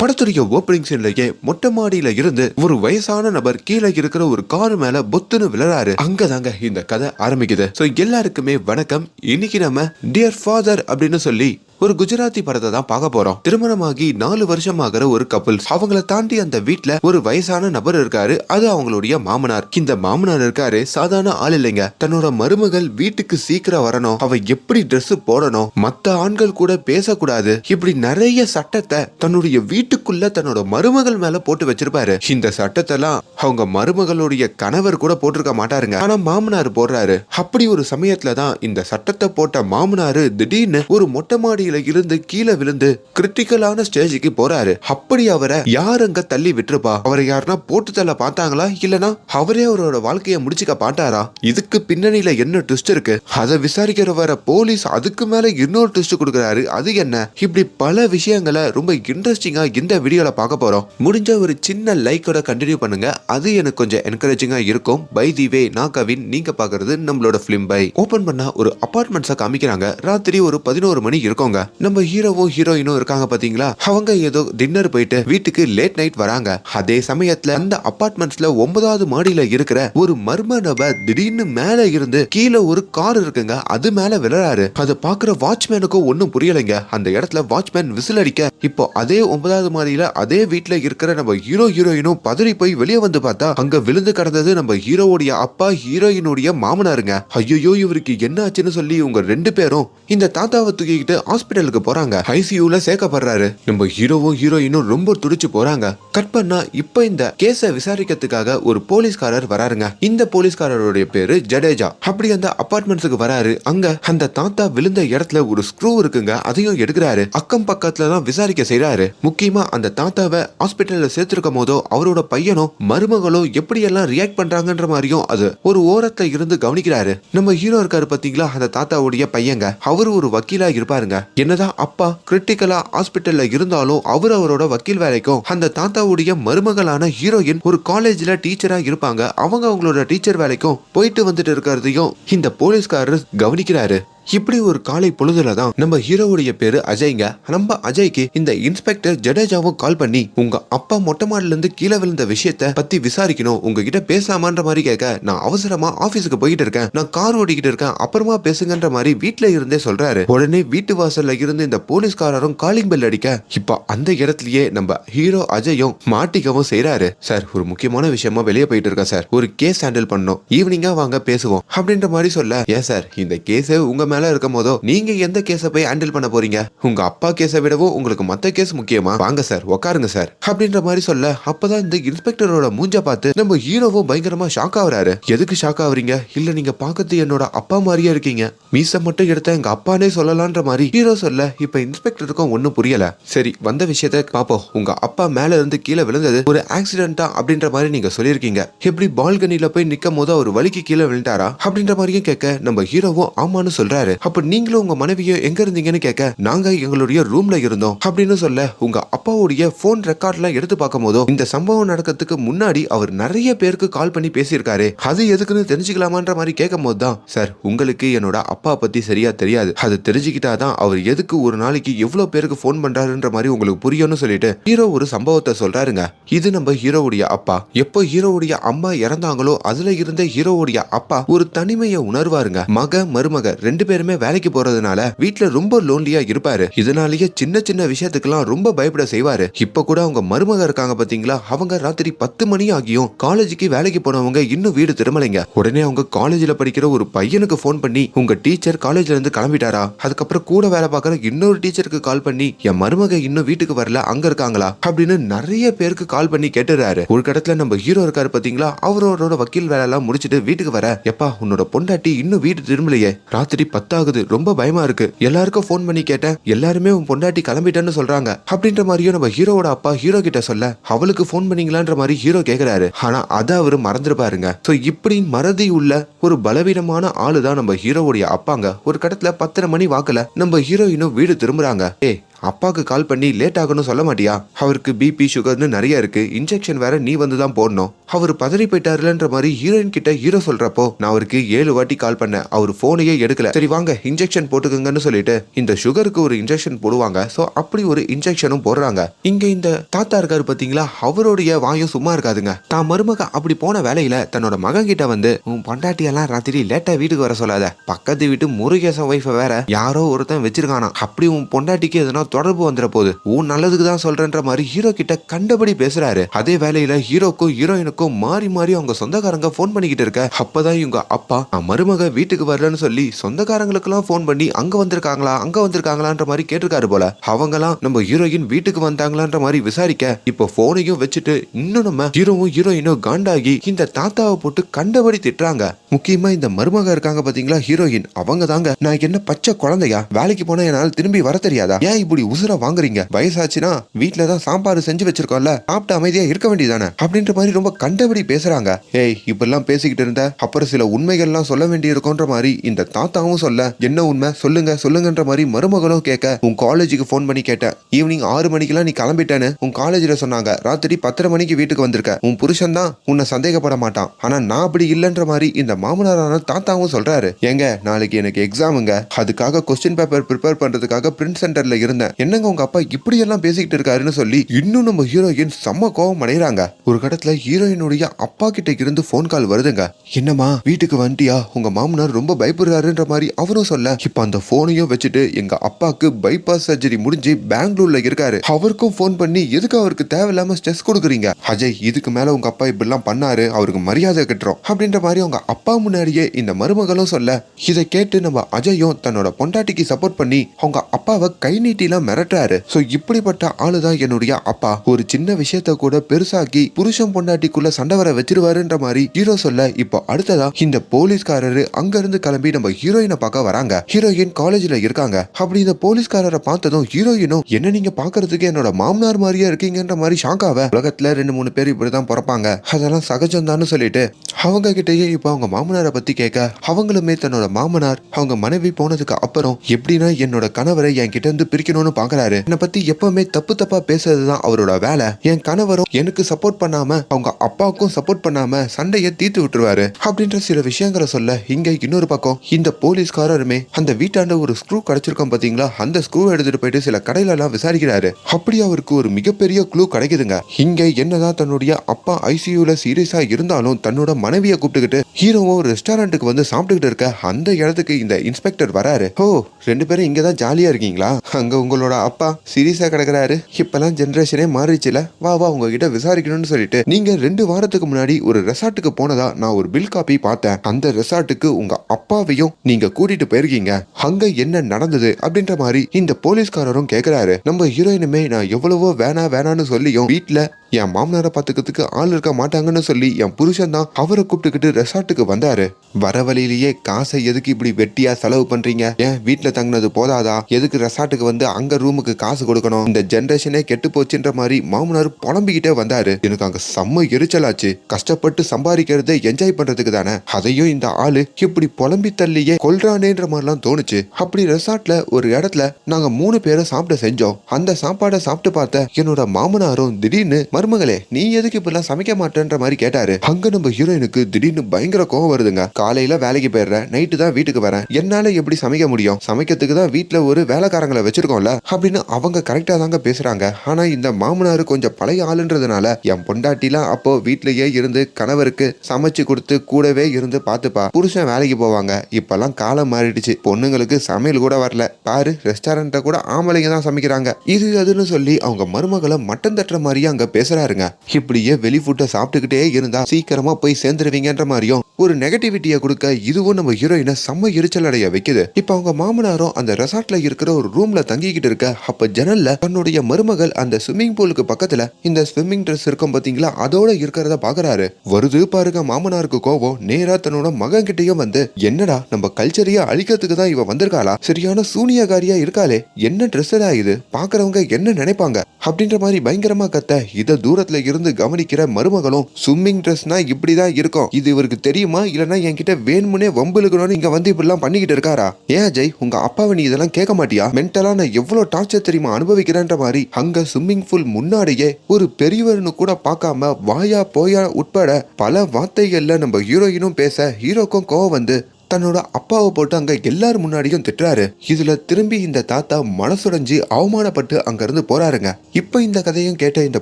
படத்துடைய ஓப்பனிங் சீன்லயே மொட்டை மாடியில இருந்து ஒரு வயசான நபர் கீழே இருக்கிற ஒரு கார் மேல பொத்துன்னு விழறாரு அங்கதாங்க இந்த கதை ஆரம்பிக்குது. சோ எல்லாருக்குமே வணக்கம். இன்னைக்கு நம்ம டியர் ஃபாதர் அப்படின்னு சொல்லி ஒரு குஜராத்தி படத்தை தான் பார்க்க போறோம். திருமணமாகி நாலு வருஷம் ஆகிற ஒரு கப்பல் அவங்கள தாண்டி அந்த வீட்டுல ஒரு வயசான நபர் இருக்காரு. அது அவங்களுடைய மாமனார். இந்த மாமனார் இருக்காரு சாதாரண ஆள் இல்லைங்க. தன்னோட மருமகள் வீட்டுக்கு சீக்கிரம் வரணும். அவ எப்படி Dress போடணும்? மத்த ஆண்கள் கூட பேசக்கூடாது. இப்படி நிறைய சட்டத்தை தன்னுடைய வீட்டுக்குள்ள தன்னோட மருமகள் மேல போட்டு வச்சிருப்பாரு. இந்த சட்டத்தெல்லாம் அவங்க மருமகளுடைய கணவர் கூட போட்டிருக்க மாட்டாருங்க. ஆனா மாமனார் போடுறாரு. அப்படி ஒரு சமயத்துல தான் இந்த சட்டத்தை போட்ட மாமனாரு திடீர்னு ஒரு மொட்டை மாடியில இருந்து கீழே விழுந்து கிரிட்டிக்கலான ஸ்டேஜுக்கு போறாரு. அப்படி அவரை யார் அங்க தள்ளி விட்டுருப்பா? அவரை யாருன்னா போட்டு தள்ள பார்த்தாங்களா? இல்லனா அவரே அவரோட வாழ்க்கைய முடிச்சுக்க பாட்டாரா இதுக்கு பின்னணியில என்ன ட்விஸ்ட் இருக்கு? அதை விசாரிக்கிற வர போலீஸ் அதுக்கு மேல இன்னொரு ட்விஸ்ட் கொடுக்குறாரு. அது என்ன? இப்படி பல விஷயங்களை ரொம்ப இன்ட்ரெஸ்டிங்கா இந்த வீடியோல பார்க்க போறோம். முடிஞ்ச ஒரு சின்ன லைக்கோட கண்டினியூ பண்ணுங்க. அது எனக்கு கொஞ்சம் என்கரேஜிங்கா இருக்கும். பை தி வே நான் கவின். நீங்க பாக்குறது நம்மளோட பிலிம் பை ஓபன் பண்ணா ஒரு அபார்ட்மெண்ட்ஸா காமிக்கிறாங்க. ராத்திரி ஒரு பதினோரு மணி இருக்கோங்க. நம்ம ஹீரோவும் ஹீரோயினும் இருக்காங்க பாத்தீங்களா? அவங்க ஏதோ டின்னர் போயிட்டு வீட்டுக்கு லேட் நைட் வராங்க. அதே சமயத்துல அந்த அபார்ட்மெண்ட்ஸ்ல ஒன்பதாவது மாடியில இருக்கிற ஒரு மர்ம நபர் திடீர்னு மேல இருந்து கீழே ஒரு கார் இருக்குங்க. அது மேல விழறாரு அதை பாக்குற வாட்ச்மேனுக்கும் ஒன்னும் புரியலைங்க. அந்த இடத்துல வாட்ச்மேன் விசில் அடிக்க இப்போ அதே ஒன்பதாவது மாடியில அதே வீட்டுல இருக்கிற நம்ம ஹீரோ ஹீரோயினும் பதறி போய் வெளியே வந்து பார்த்தா அங்க விழுந்து கிடந்தது நம்ம ஹீரோவுடைய அப்பா ஹீரோயினுடைய மாமனாருங்க. ஐயோ இவருக்கு என்ன ஆச்சுன்னு சொல்லி உங்க ரெண்டு பேரும் இந்த தாத்தாவை தூக்கிக்கிட்டு ஹாஸ்பிட்டலுக்கு போறாங்க. ஐசியூல சேர்க்கப்படுறாரு. நம்ம ஹீரோவும் ஹீரோயினும் ரொம்ப துடிச்சு போறாங்க. கட் பண்ணா இப்ப இந்த கேஸ விசாரிக்கிறதுக்காக ஒரு போலீஸ்காரர் வராருங்க. இந்த போலீஸ்காரருடைய பேரு ஜடேஜா. அப்படி அந்த அபார்ட்மெண்ட்ஸுக்கு வராரு. அங்க அந்த தாத்தா விழுந்த இடத்துல ஒரு ஸ்க்ரூ இருக்குங்க. அதையும் எடுக்கிறாரு. அக்கம் பக்கத்துல தான் விசாரிக்க செய்யறாரு முக்கியமா அந்த தாத்தாவை ஹாஸ்பிட்டல்ல சேர்த்திருக்கும் போதோ அவரோட பையனும் மருமகளும் எப்படி எல்லாம் ரியாக்ட் பண்றாங்கன்ற மாதிரியும் அது ஒரு ஓரத்துல இருந்து கவனிக்கிறாரு. நம்ம ஹீரோ இருக்காரு பாத்தீங்களா? அந்த தாத்தாவுடைய பையங்க. அவரு ஒரு வக்கீலா இருப்பாருங்க. என்னதான் அப்பா கிரிட்டிக்கலா ஹாஸ்பிட்டல்ல இருந்தாலும் அவர் அவரோட வக்கீல் வேலைக்கும் அந்த தாத்தாவுடைய மருமகளான ஹீரோயின் ஒரு காலேஜ்ல டீச்சரா இருப்பாங்க. அவங்க அவங்களோட டீச்சர் வேலைக்கும் போயிட்டு வந்துட்டு இருக்கிறதையும் இந்த போலீஸ்காரர் கவனிக்கிறாரு. இப்படி ஒரு காலை பொழுதுல தான் நம்ம ஹீரோவுடைய பேரு அஜய்ங்க. நம்ம அஜய்க்கு இந்த இன்ஸ்பெக்டர் ஜடேஜாவும் கால் பண்ணி உங்க அப்பா மொட்டை மாடில இருந்து கீழே விழுந்த விஷயத்த பத்தி விசாரிக்கணும். உங்ககிட்ட பேசலாமான்ற மாதிரி கேட்க நான் அவசரமா ஆபீஸுக்கு போயிட்டு இருக்கேன். நான் கார் ஓடிக்கிட்டு இருக்கேன். அப்புறமா பேசுங்கன்ற மாதிரி வீட்டுல இருந்தே சொல்றாரு. உடனே வீட்டு வாசல்ல இருந்து இந்த போலீஸ்காரரும் காலிங் பெல் அடிக்க இப்போ அந்த இடத்துலயே நம்ம ஹீரோ அஜயும் மாட்டிக்கவும் செய்றாரு. சார் ஒரு முக்கியமான விஷயமா வெளியே போயிட்டு இருக்கேன் சார். ஒரு கேஸ் ஹேண்டில் பண்ணும் ஈவினிங்கா வாங்க பேசுவோம். அப்படின்ற மாதிரி சொல்ல ஏன் சார் இந்த கேஸ் உங்க மேல இருக்கும் போதோ நீங்க எந்த கேஸ போய் ஹேண்டில் பண்ண போறீங்க? உங்க அப்பா கேஸை விடவும் உங்களுக்கு மத்த கேஸ் முக்கியமா? வாங்க சார் உட்காருங்க சார். அப்படின்ற மாதிரி சொல்ல அப்பதான் இந்த இன்ஸ்பெக்டரோட மூஞ்ச பார்த்து நம்ம ஹீரோவும் பயங்கரமா ஷாக் ஆகுறாரு. எதுக்கு ஷாக் ஆகுறீங்க? இல்ல நீங்க பாக்கிறது என்னோட அப்பா மாதிரியே இருக்கீங்க. மீச மட்டும் எடுத்த எங்க அப்பானே சொல்லலான்ற மாதிரி ஹீரோ சொல்ல இப்ப இன்ஸ்பெக்டருக்கும் ஒண்ணும் புரியல. சரி வந்த விஷயத்த பாப்போம். உங்க அப்பா மேல இருந்து கீழே விழுந்தது ஒரு ஆக்சிடென்டா அப்படின்ற மாதிரி நீங்க சொல்லியிருக்கீங்க. எப்படி பால்கனில போய் நிக்கும் போது அவர் வலிக்கு கீழே விழுந்தாரா? அப்படின்ற மாதிரியும் கேட்க நம்ம ஹீரோவும் ஆமான்னு சொல்றாரு. அப்ப நீங்களும் உங்க மனைவியோ எங்க இருந்தீங்கன்னு கேட்க நாங்க எங்களுடைய ரூம்ல இருந்தோம் அப்படின்னு சொல்ல உங்க அப்பாவுடைய போன் ரெக்கார்ட்லாம் எடுத்து பார்க்கும் போதோ இந்த சம்பவம் நடக்கிறதுக்கு முன்னாடி அவர் நிறைய பேருக்கு கால் பண்ணி பேசியிருக்காரு. அது எதுக்குன்னு தெரிஞ்சுக்கலாமான்ற மாதிரி கேட்கும் போது தான் சார் உங்களுக்கு என்னோட அப்பா பத்தி சரியா தெரியாது. அது தெரிஞ்சுக்கிட்டாதான் அவர் எதுக்கு ஒரு நாளைக்கு எவ்வளவு பேருக்கு ஃபோன் பண்றாருன்ற மாதிரி உங்களுக்கு புரியும்னு சொல்லிட்டு ஹீரோ ஒரு சம்பவத்தை சொல்றாருங்க. இது நம்ம ஹீரோவுடைய அப்பா. எப்போ ஹீரோவுடைய அம்மா இறந்தாங்களோ அதுல இருந்த ஹீரோவுடைய அப்பா ஒரு தனிமையை உணர்வாருங்க. மக மருமக ரெண்டு பேருமே வேலைக்கு போறதுனால வீட்டுல ரொம்ப லோன்லியா இருப்பாரு. இதனாலேயே சின்ன சின்ன விஷயத்துக்கெல்லாம் ரொம்ப பயப்பட செய்வாரு. இப்ப கூட அவங்க மருமக இருக்காங்க பாத்தீங்களா? அவங்க ராத்திரி பத்து மணி ஆகியும் காலேஜுக்கு வேலைக்கு போனவங்க இன்னும் வீடு திரும்பலைங்க. உடனே அவங்க காலேஜ்ல படிக்கிற ஒரு பையனுக்கு ஃபோன் பண்ணி உங்க டீச்சர் காலேஜ்ல இருந்து கிளம்பிட்டாரா? அதுக்கப்புறம் கூட வேலை பார்க்குற இன்னொரு டீச்சருக்கு கால் பண்ணி என் மருமக இன்னும் வீட்டுக்கு வரல அங்க இருக்காங்களா? அப்படின்னு நிறைய பேருக்கு கால் பண்ணி கேட்டுறாரு. ஒரு கடத்துல நம்ம ஹீரோ இருக்காரு பாத்தீங்களா? அவரோட வக்கீல் வேலை எல்லாம் முடிச்சிட்டு வீட்டுக்கு வர எப்பா உன்னோட பொண்டாட்டி இன்னும் வீடு திரும்பலையே. ராத்திரி பத்தாகுது. ரொம்ப பயமா இருக்கு. எல்லாருக்கும் ஃபோன் பண்ணி கேட்டேன். எல்லாருமே உன் பொண்டாட்டி கிளம்பிட்டேன்னு சொல்றாங்க. அப்படின்ற மாதிரியும் நம்ம ஹீரோவோட அப்பா ஹீரோ கிட்ட சொல்ல அவளுக்கு ஃபோன் பண்ணீங்களான்ற மாதிரி ஹீரோ கேக்குறாரு. ஆனா அதை அவரு மறந்துருப்பாருங்க சோ இப்படி மறதி உள்ள ஒரு பலவீனமான ஆளு தான் நம்ம ஹீரோவுடைய அப்பாங்க. ஒரு கடத்துல பத்தரை மணி வாக்குல நம்ம ஹீரோயினும் வீடு திரும்புறாங்க. ஏய் அப்பாவுக்கு கால் பண்ணி லேட் ஆகணும் சொல்ல மாட்டியா? அவருக்கு பிபி சுகர்னு நிறைய இருக்கு. இன்ஜெக்ஷன் வேற நீ வந்து தான் போடணும். அவர் பதறி போயிட்டாருலன்ற மாதிரி ஹீரோயின் கிட்ட ஹீரோ சொல்றப்போ நான் அவருக்கு ஏழு வாட்டி கால் பண்ணேன். அவர் போனையே எடுக்கல. சரி வாங்க இன்ஜெக்ஷன் போட்டுக்கங்கன்னு சொல்லிட்டு இந்த சுகருக்கு ஒரு இன்ஜெக்ஷன் போடுவாங்க. சோ அப்படி ஒரு இன்ஜெக்ஷனும் போடுறாங்க. இங்க இந்த தாத்தா இருக்காரு பாத்தீங்களா? அவருடைய வாயும் சும்மா இருக்காதுங்க. தான் மருமக அப்படி போன வேலையில தன்னோட மகன் கிட்ட வந்து உன் பொண்டாட்டியெல்லாம் ராத்திரி லேட்டா வீட்டுக்கு வர சொல்லாத. பக்கத்து வீட்டு முருகேசன் ஒய்ஃபை வேற யாரோ ஒருத்தன் வச்சிருக்கானா அப்படி உன் பொண்டாட்டிக்கு எதனா தொடர்பு வந்துட போகுது உன் நல்லதுக்கு தான் சொல்றேன்ற மாதிரி ஹீரோ கிட்ட கண்டபடி பேசுறாரு. அதே வேலையில ஹீரோக்கும் ஹீரோயினுக்கும் மாறி மாறி அவங்க சொந்தக்காரங்க ஃபோன் பண்ணிக்கிட்டு இருக்க. அப்பதான் இவங்க அப்பா "நான் மருமக வீட்டுக்கு வரலன்னு சொல்லி சொந்தக்காரங்களுக்கெல்லாம் ஃபோன் பண்ணி அங்க வந்திருக்காங்களா? அங்க வந்திருக்காங்களான்ற மாதிரி கேட்டிருக்காரு போல. அவங்கலாம் நம்ம ஹீரோயின் வீட்டுக்கு வந்தாங்களான்ற மாதிரி விசாரிக்க இப்போ போனையும் வச்சுட்டு இன்னும் நம்ம ஹீரோவும் ஹீரோயினும் காண்டாகி இந்த தாத்தாவை போட்டு கண்டபடி திட்டுறாங்க. முக்கியமா இந்த மருமக இருக்காங்க பாத்தீங்களா? ஹீரோயின். அவங்க தாங்க நான் என்ன பச்சை குழந்தையா? வேலைக்கு போனா என்னால் திரும்பி வர தெரியாதா? ஏன் இப்படி உசுர வாங்குறீங்க? வயசாச்சுன்னா வீட்டுல தான் சாப்பாடு செஞ்சு வச்சிருக்கோம்ல. சாப்பிட்டு அமைதியா இருக்க வேண்டியதானே அப்படின்ற மாதிரி ரொம்ப கண்டபடி பேசுறாங்க. ஏய் இப்பெல்லாம் பேசிக்கிட்டு இருந்த அப்புறம் சில உண்மைகள்லாம் சொல்ல வேண்டியிருக்கோன்ற மாதிரி இந்த தாத்தாவும் சொல்ல என்ன உண்மை? சொல்லுங்க சொல்லுங்கன்ற மாதிரி மருமகனும் கேட்க உன் காலேஜுக்கு ஃபோன் பண்ணி கேட்டேன். ஈவினிங் ஆறு மணிக்கெல்லாம் நீ கிளம்பிட்டேன்னு உன் காலேஜ்ல சொன்னாங்க. ராத்திரி பத்தரை மணிக்கு வீட்டுக்கு வந்திருக்க. உன் புருஷன் தான் உன்னை சந்தேகப்பட மாட்டான். ஆனா நான் அப்படி இல்லைன்ற மாதிரி இந்த மாமனாரான தாத்தாவும் சொல்றாரு. எங்க நாளைக்கு எனக்கு எக்ஸாமுங்க அதுக்காக கொஸ்டின் பேப்பர் ப்ரிப்பேர் பண்றதுக்காக பிரிண்ட் சென்டர்ல இருந்தேன். என்னங்க உங்க அப்பா இப்படி எல்லாம் பேசிக்கிட்டு இருக்காருன்னு சொல்லி இன்னும் நம்ம ஹீரோயின் செம்ம கோவம் அடைகிறாங்க ஒரு கடத்துல ஹீரோயினுடைய அப்பா கிட்ட இருந்து ஃபோன் கால் வருதுங்க. என்னம்மா வீட்டுக்கு வந்துட்டியா? உங்க மாமனார் ரொம்ப பயப்படுறாருன்ற மாதிரி அவரும் சொல்ல இப்ப அந்த போனையும் வச்சுட்டு எங்க அப்பாக்கு பைபாஸ் சர்ஜரி முடிஞ்சு பெங்களூர்ல இருக்காரு. அவருக்கும் ஃபோன் பண்ணி எதுக்கு அவருக்கு தேவையில்லாம ஸ்ட்ரெஸ் கொடுக்குறீங்க? அஜய் இதுக்கு மேல உங்க அப்பா இப்படிலாம் பண்ணாரு அவருக்கு மரியாதை கட்டுறோம். அப்படின்ற மாதிரி அவங்க அப்பா முன்னாடியே இந்த மருமகளும் சொல்ல இதை கேட்டு நம்ம அஜயும் தன்னோட பொண்டாட்டிக்கு சப்போர்ட் பண்ணி அவங்க அப்பாவை கை நீட்டிலாம் மிரட்டுறாரு. சோ இப்படிப்பட்ட ஆளுதான் என்னுடைய அப்பா. ஒரு சின்ன விஷயத்த கூட பெருசாக்கி புருஷன் பொண்டாட்டிக்குள்ள சண்டை வர வச்சிருவாருன்ற மாதிரி ஹீரோ சொல்ல இப்போ அடுத்ததா இந்த போலீஸ்காரரு அங்க இருந்து கிளம்பி நம்ம ஹீரோயினை பார்க்க வராங்க. ஹீரோயின் காலேஜ்ல இருக்காங்க. அப்படி இந்த போலீஸ்காரரை பார்த்ததும் ஹீரோயினும் என்ன நீங்க பாக்குறதுக்கு என்னோட மாமனார் மாதிரியே இருக்கீங்கன்ற மாதிரி ஷாக் உலகத்துல ரெண்டு மூணு பேர் இப்படிதான் பிறப்பாங்க. அதெல்லாம் சகஜம்தான்னு சொல்லிட்டு அவங்க கிட்டயே இப்போ அவங்க மாமனாரை பத்தி கேட்க அவங்களுமே தன்னோட மாமனார் அவங்க மனைவி போனதுக்கு அப்புறம் எப்படின்னா என்னோட கணவரை என் கிட்ட இருந்து பண்ணணும்னு பாக்குறாரு. என்னை பத்தி எப்பவுமே தப்பு தப்பா பேசுறதுதான் அவரோட வேலை. என் கணவரும் எனக்கு சப்போர்ட் பண்ணாம அவங்க அப்பாவுக்கும் சப்போர்ட் பண்ணாம சண்டையை தீர்த்து விட்டுருவாரு. அப்படின்ற சில விஷயங்களை சொல்ல இங்க இன்னொரு பக்கம் இந்த போலீஸ்காரருமே அந்த வீட்டாண்ட ஒரு ஸ்க்ரூ கிடைச்சிருக்கோம் பாத்தீங்களா? அந்த ஸ்க்ரூ எடுத்துட்டு போயிட்டு சில கடையில எல்லாம் விசாரிக்கிறாரு. அப்படி அவருக்கு ஒரு மிகப்பெரிய க்ளூ கிடைக்குதுங்க. இங்க என்னதான் தன்னுடைய அப்பா ஐசியூல சீரியஸா இருந்தாலும் தன்னோட மனைவியை கூப்பிட்டுக்கிட்டு ஹீரோவும் ஒரு ரெஸ்டாரண்ட்டுக்கு வந்து சாப்பிட்டுக்கிட்டு இருக்க அந்த இடத்துக்கு இந்த இன்ஸ்பெக்டர் வராரு. ஓ ரெண்டு பேரும் இங்க தான் ஜாலியா இருக்கீங்களா? அங்க உங்க உங்களோட அப்பா சீரியஸா கிடக்குறாரு. இப்பெல்லாம் ஜென்ரேஷனே மாறிச்சுல வா வா உங்ககிட்ட விசாரிக்கணும்னு சொல்லிட்டு நீங்க ரெண்டு வாரத்துக்கு முன்னாடி ஒரு ரெசார்ட்டுக்கு போனதா நான் ஒரு பில் காப்பி பார்த்தேன். அந்த ரெசார்ட்டுக்கு உங்க அப்பாவையும் நீங்க கூட்டிட்டு போயிருக்கீங்க. அங்க என்ன நடந்தது அப்படின்ற மாதிரி இந்த போலீஸ்காரரும் கேக்குறாரு. நம்ம ஹீரோயினுமே நான் எவ்வளவோ வேணா வேணான்னு சொல்லியும் வீட்டுல என் மாமனாரை பார்த்துக்கிறதுக்கு ஆள் இருக்க மாட்டாங்கன்னு சொல்லி என் புருஷன் தான் அவரை கூப்பிட்டுக்கிட்டு ரெசார்ட்டுக்கு வந்தாரு. வர வழியிலேயே காசை எதுக்கு இப்படி வெட்டியா செலவு பண்றீங்க? ஏன் வீட்டுல தங்கினது போதாதா? எதுக்கு ரெசார்ட்டுக்கு வந்து அங்க ரூமுக்கு காசு கொடுக்கணும்? இந்த ஜென்ரேஷனே கெட்டு போச்சுன்ற மாதிரி மாமனார் புலம்பிக்கிட்டே வந்தாரு. எனக்கு அங்க செம்ம எரிச்சலாச்சு. கஷ்டப்பட்டு சம்பாதிக்கிறதை என்ஜாய் பண்றதுக்கு தானே. அதையும் இந்த ஆளு இப்படி புலம்பி தள்ளியே கொல்றானேன்ற மாதிரிலாம் தோணுச்சு. அப்படி ரெசார்ட்ல ஒரு இடத்துல நாங்க மூணு பேரும் சாப்பிட செஞ்சோம். அந்த சாப்பாடை சாப்பிட்டு பார்த்த என்னோட மாமனாரும் திடீர்னு மருமகளே நீ எதுக்கு இப்படிலாம் சமைக்க மாட்டேன்ற மாதிரி கேட்டாரு. அங்க நம்ம ஹீரோயினுக்கு திடீர்னு பயங்கர கோவம் வருதுங்க. காலையில வேலைக்கு போயிடுறேன் நைட்டு தான் வீட்டுக்கு வரேன். என்னால எப்படி சமைக்க முடியும்? சமைக்கிறதுக்கு தான் வீட்டுல ஒரு வேலைக்காரங்களை வச்சிருக்கோம்ல அப்படின்னு அவங்க கரெக்டா தாங்க பேசுறாங்க. ஆனா இந்த மாமனார் கொஞ்சம் பழைய ஆளுன்றதுனால என் பொண்டாட்டிலாம் அப்போ வீட்லயே இருந்து கணவருக்கு சமைச்சு கொடுத்து கூடவே இருந்து பார்த்துப்பா. புருஷன் வேலைக்கு போவாங்க. இப்பெல்லாம் காலம் மாறிடுச்சு. பொண்ணுங்களுக்கு சமையல் கூட வரல. பாரு ரெஸ்டாரண்ட்ல கூட ஆம்பளைங்க தான் சமைக்கிறாங்க. இது அதுன்னு சொல்லி அவங்க மருமகளை மட்டம் தட்டுற மாதிரியே அங்க பேசுறாருங்க இப்படியே வெளி ஃபுட்டை சாப்பிட்டுக்கிட்டே இருந்தா சீக்கிரமா போய் சேர்ந்துருவீங்கன்ற மாதிரியும் ஒரு நெகட்டிவிட்டியை கொடுக்க இதுவும் நம்ம ஹீரோயினை செம்ம எரிச்சல் அடைய வைக்குது. இப்ப அவங்க மாமனாரும் அந்த ரெசார்ட்ல இருக்கிற ஒரு ரூம்ல தங்கிக்கிட்டு இருக்க அப்ப ஜன்னல்ல தன்னுடைய மருமகள் அந்த ஸ்விம்மிங் பூலுக்கு பக்கத்துல இந்த ஸ்விம்மிங் ட்ரெஸ் இருக்கும் பாத்தீங்களா? அதோட இருக்கிறத பாக்குறாரு. வருது பாருங்க மாமனாருக்கு கோவம். நேரா தன்னோட மகன் கிட்டயும் வந்து என்னடா நம்ம கல்ச்சரையே அழிக்கிறதுக்கு தான் இவ வந்திருக்காளா? சரியான சூனியகாரியா இருக்காளே. என்ன ட்ரெஸ்ஸடா இது? பாக்குறவங்க என்ன நினைப்பாங்க? அப்படின்ற மாதிரி பயங்கரமா கத்த இதை தூரத்துல இருந்து கவனிக்கிற மருமகளும் ஸ்விம்மிங் ட்ரெஸ்னா இப்படிதான் இருக்கும். இது இவருக்கு தெரியுமா? இல்லனா என்கிட்ட வேணுமுனே வம்புலுக்கணும்னு இங்க வந்து இப்படிலாம் பண்ணிக்கிட்டு இருக்காரா? ஏன் அஜய் உங்க அப்பாவை நீ இதெல்லாம் கேட்க மாட்டியா? மென்டலா நான் எவ்வளவு டார்ச்சர் தெரியுமா அனுபவிக்கிறேன்ற மாதிரி அங்க ஸ்விம்மிங் பூல் முன்னாடியே ஒரு பெரியவர்னு கூட பார்க்காம வாயா போயா உட்பட பல வார்த்தைகள்ல நம்ம ஹீரோயினும் பேச ஹீரோக்கும் கோவம் வந்து தன்னோட அப்பாவை போட்டு அங்க எல்லார் முன்னாடியும் திட்டுறாரு. இதுல திரும்பி இந்த தாத்தா மனசுடைஞ்சு அவமானப்பட்டு அங்க இருந்து போறாருங்க. இப்ப இந்த கதையும் கேட்ட இந்த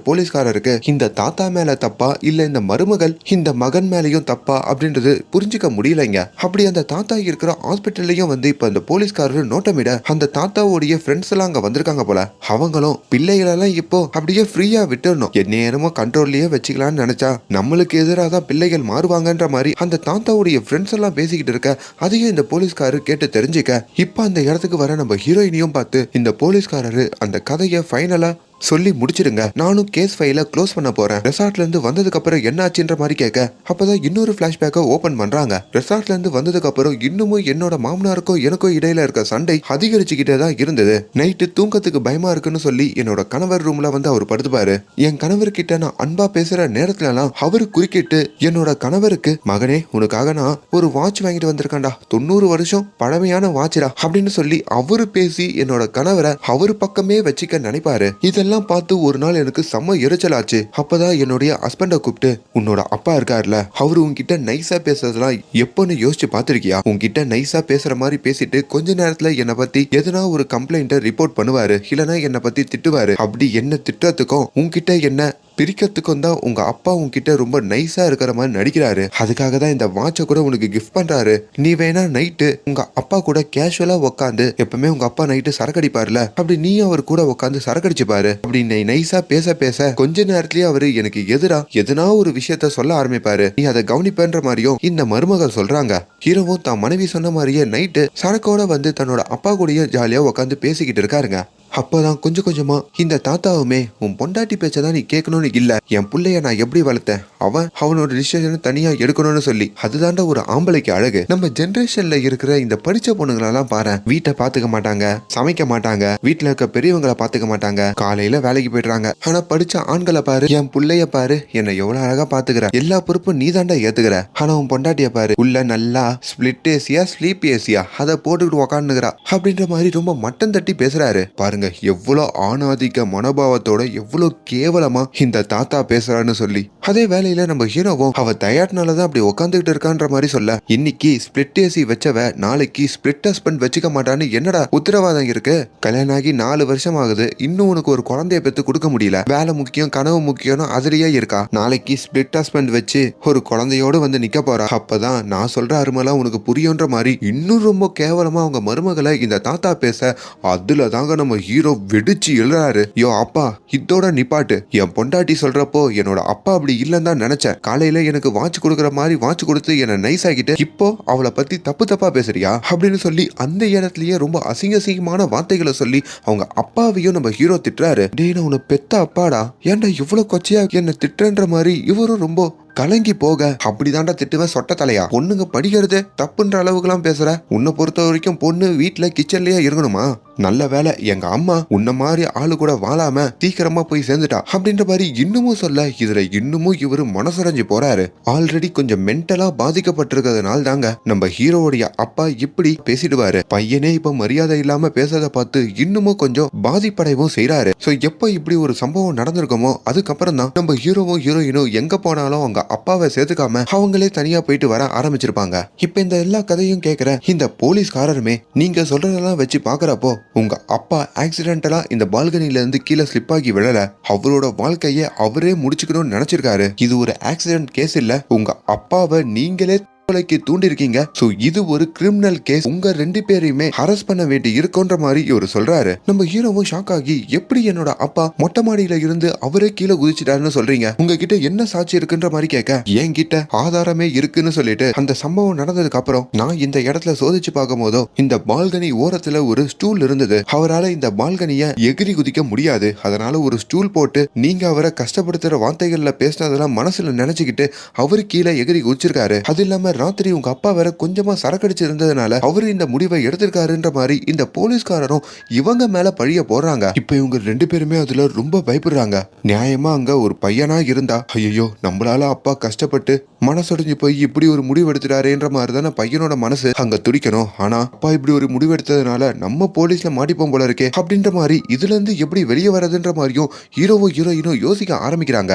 போலீஸ்காரருக்கு இந்த தாத்தா மேல தப்பா இல்ல இந்த மருமகள் இந்த மகன் மேலயும் தப்பா அப்படின்றது புரிஞ்சுக்க முடியலைங்க. அப்படி அந்த தாத்தா இருக்கிற ஹாஸ்பிட்டல்லையும் வந்து இப்ப இந்த போலீஸ்காரர் நோட்டமிட அந்த தாத்தாவுடைய ஃப்ரெண்ட்ஸ் எல்லாம் அங்க வந்திருக்காங்க போல. அவங்களும் பிள்ளைகளெல்லாம் இப்போ அப்படியே ஃப்ரீயா விட்டுறணும். எந்நேரமும் கண்ட்ரோல்லயே வச்சுக்கலாம்னு நினைச்சா நம்மளுக்கு எதிராக தான் பிள்ளைகள் மாறுவாங்கன்ற மாதிரி அந்த தாத்தாவுடைய ஃப்ரெண்ட்ஸ் எல்லாம் பேசிக்கிட்டு இருக்க அதையும் இந்த போலீஸ்காரர் கேட்டு தெரிஞ்சுக்க இப்ப அந்த இடத்துக்கு வர நம்ம ஹீரோயினையும் பார்த்து இந்த போலீஸ்காரரு அந்த கதையை ஃபைனலா சொல்லி முடிச்சிடுங்க. நானும் கேஸ் ஃபைல க்ளோஸ் பண்ண போறேன். ரெசார்ட்ல இருந்து வந்ததுக்கு அப்புறம் என்ன ஆச்சுன்ற மாதிரி கேட்க அப்பதான் இன்னொரு பிளாஷ்பேக்கை ஓபன் பண்றாங்க. ரெசார்ட்ல இருந்து வந்ததுக்கு அப்புறம் இன்னமும் என்னோட மாமனாருக்கும் எனக்கும் இடையில இருக்க சண்டை அதிகரிச்சுக்கிட்டே தான் இருந்தது. நைட்டு தூங்கத்துக்கு பயமா இருக்குன்னு சொல்லி என்னோட கணவர் ரூம்ல வந்து அவர் படுத்துப்பாரு. என் கணவர் கிட்ட நான் அன்பா பேசுற நேரத்துல எல்லாம் அவரு குறுக்கிட்டு என்னோட கணவருக்கு மகனே உனக்காக நான் ஒரு வாட்ச் வாங்கிட்டு வந்திருக்கேன்டா. தொண்ணூறு வருஷம் பழமையான வாட்ச்டா அப்படின்னு சொல்லி அவரு பேசி என்னோட கணவரை அவரு பக்கமே வச்சுக்க நினைப்பாரு. இதெல்லாம் இதெல்லாம் பார்த்து ஒரு நாள் எனக்கு செம்ம எரிச்சலாச்சு. அப்பதான் என்னுடைய ஹஸ்பண்டை கூப்பிட்டு உன்னோட அப்பா இருக்காருல அவரு உன்கிட்ட நைஸா பேசுறதெல்லாம் எப்போன்னு யோசிச்சு பார்த்திருக்கியா? உன்கிட்ட நைஸா பேசுற மாதிரி பேசிட்டு கொஞ்ச நேரத்துல என்னை பத்தி எதனா ஒரு கம்ப்ளைண்ட்டை ரிப்போர்ட் பண்ணுவாரு. இல்லனா என்னை பத்தி திட்டுவாரு. அப்படி என்ன திட்டத்துக்கும் உன்கிட்ட என்ன பிரிக்கிறதுக்கும் தான் உங்க அப்பா உங்ககிட்ட ரொம்ப நைஸா இருக்கிற மாதிரி நடிக்கிறாரு. அதுக்காக தான் இந்த வாட்சை கூட உனக்கு கிஃப்ட் பண்றாரு. நீ வேணா நைட்டு உங்க அப்பா கூட கேஷுவலா உட்காந்து எப்பவுமே உங்க அப்பா நைட்டு சரக்கடிப்பாருல அப்படி நீ அவர் கூட உட்காந்து சரக்கடிச்சு பாரு அப்படி நீ நைஸா பேச பேச கொஞ்ச நேரத்திலேயே அவரு எனக்கு எதிரா எதனா ஒரு விஷயத்த சொல்ல ஆரம்பிப்பாரு. நீ அதை கவனிப்பேன்ற மாதிரியும் இந்த மருமகள் சொல்றாங்க. ஹீரோவும் தான் மனைவி சொன்ன மாதிரியே நைட்டு சரக்கோட வந்து தன்னோட அப்பா கூடயே ஜாலியா உட்காந்து பேசிக்கிட்டு இருக்காருங்க. அப்போதான் கொஞ்சம் கொஞ்சமா இந்த தாத்தாவுமே உன் பொண்டாட்டி பேச்சை தான் நீ கேட்கணும்னு இல்ல. என் பிள்ளைய நான் எப்படி வளர்த்தேன்? அவன் அவனோட டிசிஷனை தனியா எடுக்கணும்னு சொல்லி. அதுதான்டா ஒரு ஆம்பளைக்கு அழகு. நம்ம ஜென்ரேஷன்ல இருக்கிற இந்த படிச்ச பொண்ணுங்களெல்லாம் பாரு வீட்டை பாத்துக்க மாட்டாங்க சமைக்க மாட்டாங்க வீட்டுல இருக்க பெரியவங்களை பாத்துக்க மாட்டாங்க காலையில வேலைக்கு போயிடுறாங்க. ஆனா படிச்ச ஆண்களை பாரு என் பிள்ளைய பாரு என்னை எவ்வளவு அழகா பாத்துக்கிற. எல்லா பொறுப்பும் நீ தாண்டா ஏத்துக்கிற. ஆனா உன் பொண்டாட்டிய பாரு உள்ள நல்லா ஸ்பிளிட் ஏசியா ஸ்லீப் ஏசியா அதை போட்டுக்கிட்டு உக்காந்துக்கிறா அப்படின்ற மாதிரி ரொம்ப மட்டம் தட்டி பேசுறாரு. பாருங்க. எவ்வளோ ஆணாதிக்க மனோபாவத்தோட எவ்வளோ கேவலமா இந்த தாத்தா பேசுறான்னு சொல்லி. அதே வேலையில நம்ம ஹீரோவும் அவ டயர்ட்னால தான் அப்படி உட்காந்துக்கிட்டு இருக்கான்ற மாதிரி சொல்ல இன்னைக்கு ஸ்பிளிட் ஏசி வச்சவ நாளைக்கு ஸ்பிளிட் ஹஸ்பண்ட் வச்சுக்க மாட்டான்னு என்னடா உத்தரவாதம் இருக்கு? கல்யாணம் ஆகி நாலு வருஷம் ஆகுது இன்னும் உனக்கு ஒரு குழந்தைய பெற்று கொடுக்க முடியல. வேலை முக்கியம் கனவு முக்கியம்னு அதுலயே இருக்கா? நாளைக்கு ஸ்பிளிட் ஹஸ்பண்ட் வச்சு ஒரு குழந்தையோடு வந்து நிக்க போறா? அப்பதான் நான் சொல்ற அருமெல்லாம் உனக்கு புரியுன்ற மாதிரி இன்னும் ரொம்ப கேவலமா அவங்க மருமகளை இந்த தாத்தா பேச அதுல தாங்க நம்ம ஹீரோ வெடிச்சு எழுறாரு. யோ அப்பா இதோட நிப்பாட்டு என் பொண்டாட்டி சொல்றப்போ என்னோட அப்பா அப்படி இல்லைன்னு தான் நினைச்சேன். காலையில எனக்கு வாட்ச் கொடுக்குற மாதிரி வாட்ச் கொடுத்து என்னை நைஸ் ஆகிட்டு இப்போ அவளை பத்தி தப்பு தப்பா பேசுறியா? அப்படின்னு சொல்லி அந்த இடத்துலயே ரொம்ப அசிங்க அசிங்கமான வார்த்தைகளை சொல்லி அவங்க அப்பாவையும் நம்ம ஹீரோ திட்டுறாரு. டேய் நான் உன பெத்த அப்பாடா. ஏன்டா இவ்வளவு கொச்சையா என்ன திட்டுன்ற மாதிரி இவரும் ரொம்ப கலங்கி போக அப்படிதான்டா திட்டுவேன் சொட்ட தலையா பொண்ணுங்க படிக்கிறது தப்புன்ற அளவுக்குலாம் பேசுற. உன்னை பொறுத்த வரைக்கும் பொண்ணு வீட்டுல கிச்சன்லயே இருக்கணுமா? நல்ல வேலை எங்க அம்மா உன்ன மாதிரி ஆளு கூட வாழாம சீக்கிரமா போய் சேர்ந்துட்டா? அப்படின்ற மாதிரி இன்னமும் சொல்ல இதுல இன்னமும் இவரு மனசடைஞ்சு போறாரு. ஆல்ரெடி கொஞ்சம் மென்டலா பாதிக்கப்பட்டிருக்கிறதுனால தாங்க நம்ம ஹீரோவுடைய அப்பா இப்படி பேசிடுவாரு. பையனே இப்ப மரியாதை இல்லாம பேசுறத பார்த்து இன்னமும் கொஞ்சம் பாதிப்படையவும் செய்யறாரு சோ எப்ப இப்படி ஒரு சம்பவம் நடந்திருக்கோமோ அதுக்கப்புறம் தான் நம்ம ஹீரோவும் ஹீரோயினும் எங்க போனாலும் அவங்க அப்பாவை சேர்த்துக்காம அவங்களே தனியா போயிட்டு வர ஆரம்பிச்சிருப்பாங்க. இப்ப இந்த எல்லா கதையும் கேக்குற இந்த போலீஸ்காரருமே நீங்க சொல்றதெல்லாம் வச்சு பாக்குறப்போ உங்க அப்பா ஆக்சிடென்டலா இந்த பால்கனில இருந்து கீழே ஸ்லிப் ஆகி விழல. அவரோட வாழ்க்கைய அவரே முடிச்சுக்கணும்னு நினைச்சிருக்காரு. இது ஒரு ஆக்சிடென்ட் கேஸ் இல்ல. உங்க அப்பாவை நீங்களே கொலைக்கு தூண்டிருக்கீங்க சோ இது ஒரு கிரிமினல் கேஸ் உங்க ரெண்டு பேரையுமே ஹரஸ் பண்ண வேண்டி இருக்குன்ற மாதிரி இவர் சொல்றாரு. நம்ம ஹீரோவும் ஷாக் ஆகி எப்படி என்னோட அப்பா மொட்டை மாடியில இருந்து அவரே கீழே குதிச்சிட்டாருன்னு சொல்றீங்க? உங்ககிட்ட என்ன சாட்சி இருக்குன்ற மாதிரி கேட்க. என்கிட்ட ஆதாரமே இருக்குன்னு சொல்லிட்டு அந்த சம்பவம் நடந்ததுக்கு அப்புறம் நான் இந்த இடத்துல சோதிச்சு பார்க்கும் போதோ இந்த பால்கனி ஓரத்துல ஒரு ஸ்டூல் இருந்தது. அவரால இந்த பால்கனிய எகிரி குதிக்க முடியாது. அதனால ஒரு ஸ்டூல் போட்டு நீங்க அவரை கஷ்டப்படுத்துற வார்த்தைகள்ல பேசினதெல்லாம் மனசுல நினைச்சுக்கிட்டு அவரு கீழே எகிரி குதிச்சிருக்காரு. அது இல்லாம ராத்திரி உங்க அப்பா வேற கொஞ்சமா சரக்கடிச்சு இருந்ததுனால அவரு இந்த முடிவை எடுத்திருக்காருன்ற மாதிரி இந்த போலீஸ்காரரும் இவங்க மேல பழிய போடுறாங்க. இப்ப இவங்க ரெண்டு பேருமே அதுல ரொம்ப பயப்படுறாங்க. நியாயமா அங்க ஒரு பையனா இருந்தா ஐயோ நம்மளால அப்பா கஷ்டப்பட்டு மனசடைஞ்சு போய் இப்படி ஒரு முடிவு எடுத்துட்டாருன்ற மாதிரி தானே பையனோட மனசு அங்க துடிக்கணும். ஆனா அப்பா இப்படி ஒரு முடிவு எடுத்ததுனால நம்ம போலீஸ்ல மாட்டிப்போம் போல இருக்கே அப்படின்ற மாதிரி இதுல இருந்து எப்படி வெளியே வர்றதுன்ற மாதிரியும் ஹீரோவோ ஹீரோயினும் யோசிக்க ஆரம்பிக்கிறாங்க.